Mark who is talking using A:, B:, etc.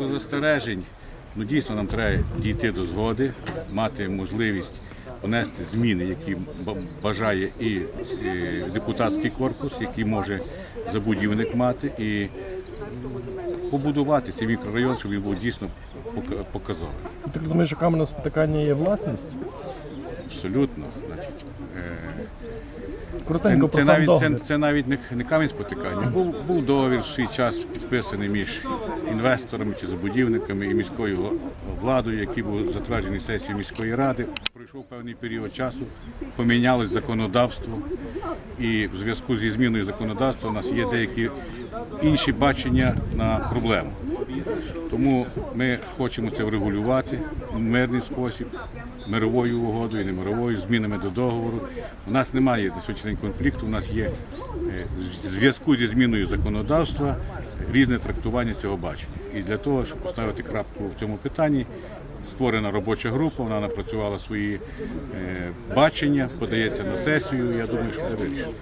A: Застережень, ну дійсно нам треба дійти до згоди, мати можливість внести зміни, які бажає і депутатський корпус, який може забудівник мати, і побудувати цей мікрорайон, щоб він був дійсно пока- показовий.
B: Ти думаєш, що камера спотикання є власність?
A: Абсолютно. Значить, е, Це, це, навіть, це, це навіть не, не камінь спотикання. Був, був договір свій час підписаний між інвесторами чи забудівниками і міською владою, який був затверджений сесією міської ради. Пройшов певний період часу, помінялось законодавство, і в зв'язку зі зміною законодавства у нас є деякі інші бачення на проблему. Тому ми хочемо це врегулювати в мирний спосіб, мировою угодою, не мировою, змінами до договору. У нас немає на конфлікту, у нас є е, в зв'язку зі зміною законодавства різне трактування цього бачення. І для того, щоб поставити крапку в цьому питанні, створена робоча група, вона напрацювала свої е, бачення, подається на сесію. Я думаю, що це вирішено.